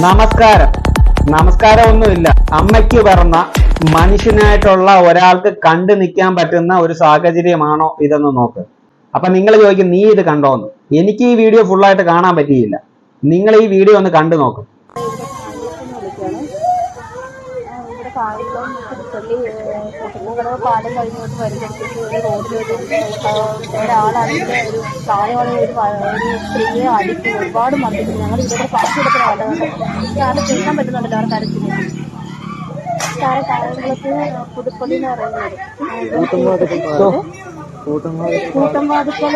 നമസ്കാരം. നമസ്കാരം ഒന്നുമില്ല. അമ്മയ്ക്ക് പിറന്ന മനുഷ്യനായിട്ടുള്ള ഒരാൾക്ക് കണ്ടു നിൽക്കാൻ പറ്റുന്ന ഒരു സാഹചര്യമാണോ ഇതെന്ന് നോക്ക്. അപ്പൊ നിങ്ങൾ ചോദിക്കും നീ ഇത് കണ്ടോന്ന്? എനിക്ക് ഈ വീഡിയോ ഫുള്ളായിട്ട് കാണാൻ പറ്റിയില്ല. നിങ്ങൾ ഈ വീഡിയോ ഒന്ന് കണ്ടു നോക്ക്. പള്ളി കുട്ടികളോ പാലം കഴിഞ്ഞോട്ട് വരുമ്പോഴത്തേക്ക് ഒരു ഒരാളാണെങ്കിൽ ഒരു പ്രായമുള്ള ഒരു സ്ത്രീയെ അടിക്കും ഒരുപാട് മർദ്ദിക്കും ഞങ്ങൾ ഇവിടെ പാസ് കൊടുക്കുന്ന ആളുകളുണ്ട് കാരണം കേൾക്കാൻ പറ്റുന്നുണ്ടല്ലോ അവർ അരച്ചിന് കാരണം കാര്യങ്ങളൊക്കെ പുതുപ്പള്ളി എന്ന് പറയുന്നത് കൂട്ടംവാതുക്കൾ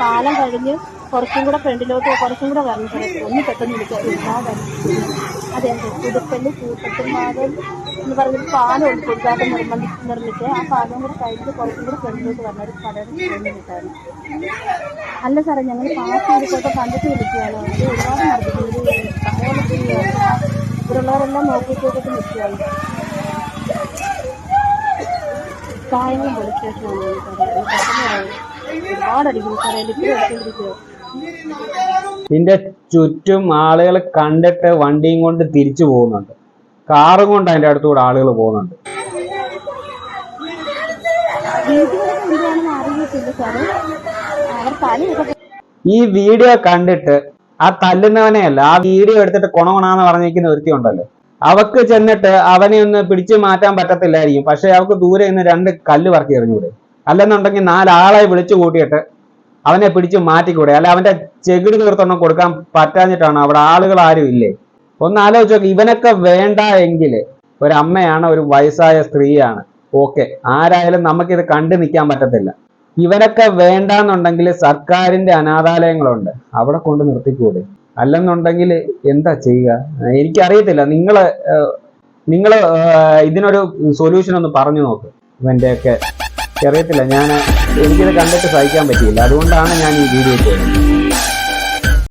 കാലം കഴിഞ്ഞ് കുറച്ചും കൂടെ ഫ്രണ്ടിലോട്ട് കുറച്ചും കൂടെ വരണം. സ്ഥലത്ത് ഒന്ന് പെട്ടെന്ന് വിളിക്കാം. ഒരുപാട് അതെ അതെ. പുതുപ്പള്ളി കൂട്ടത്തുംവാദം എന്ന് പറഞ്ഞൊരു പാലം പുതുതായിട്ട് നിർബന്ധി നിർമ്മിച്ച് ആ പാലം കൂടി കഴിഞ്ഞ് കുറച്ചും കൂടെ ഫ്രണ്ടിലോട്ട് വന്ന ഒരു കടയുടെ വേണ്ടിയിട്ടാണ് അല്ല സാറേ ഞങ്ങൾ പാസ് ചെയ്തിട്ടൊക്കെ കണ്ടിട്ട് വിളിക്കുകയാണ് അത് ഒരുപാട് പറയാൻ ഇവരുള്ളവരെല്ലാം നോക്കിയിട്ടൊക്കെ നിൽക്കുകയാണ്. കായംകുളം പോലീസ് ഒരുപാട് അടിക്കുന്നു. സാറേ ലിപ്പിൽ അടിച്ചുകൊണ്ടിരിക്കുക ഇതിന്റെ ചുറ്റും ആളുകൾ കണ്ടിട്ട് വണ്ടിയും കൊണ്ട് തിരിച്ചു പോകുന്നുണ്ട്. കാറും കൊണ്ട് അതിന്റെ അടുത്തുകൂടെ ആളുകൾ പോകുന്നുണ്ട്. ഈ വീഡിയോ കണ്ടിട്ട് ആ തല്ലുന്നവനെയല്ല ആ വീഡിയോ എടുത്തിട്ട് കൊണകൊണാന്ന് പറഞ്ഞിരിക്കുന്ന ഒരുത്തി ഉണ്ടല്ലോ. അവക്ക് ചെന്നിട്ട് അവനെ ഒന്ന് പിടിച്ചു മാറ്റാൻ പറ്റത്തില്ലായിരിക്കും. പക്ഷെ അവക്ക് ദൂരെ നിന്ന് രണ്ട് കല്ല് പറക്കി എറിഞ്ഞൂടെ. അല്ലെന്നുണ്ടെങ്കിൽ നാലാളെ വിളിച്ചു കൂട്ടിയിട്ട് അവനെ പിടിച്ച് മാറ്റിക്കൂടെ? അല്ല അവന്റെ ചെകിട് തീർത്തൊന്നും കൊടുക്കാൻ പറ്റാഞ്ഞിട്ടാണ്? അവിടെ ആളുകൾ ആരും ഇല്ലേ? ഒന്ന് ആലോചിച്ച് നോക്ക് ഇവനൊക്കെ വേണ്ട എങ്കിൽ ഒരമ്മയാണ് ഒരു വയസ്സായ സ്ത്രീയാണ്. ഓക്കെ ആരായാലും നമുക്കിത് കണ്ടു നിൽക്കാൻ പറ്റത്തില്ല. ഇവനൊക്കെ വേണ്ടാന്നുണ്ടെങ്കിൽ സർക്കാരിന്റെ അനാഥാലയങ്ങളുണ്ട്. അവിടെ കൊണ്ട് നിർത്തിക്കൂടെ? അല്ലെന്നുണ്ടെങ്കിൽ എന്താ ചെയ്യുക? എനിക്കറിയത്തില്ല. നിങ്ങൾ നിങ്ങൾ ഇതിനൊരു സൊല്യൂഷൻ ഒന്ന് പറഞ്ഞു നോക്ക്. ഇവന്റെയൊക്കെ അറിയത്തില്ല. ഞാൻ എനിക്കിത് കണ്ടിട്ട് സഹിക്കാൻ പറ്റിയില്ല. അതുകൊണ്ടാണ് ഞാൻ ഈ വീഡിയോ ചെയ്യുന്നത്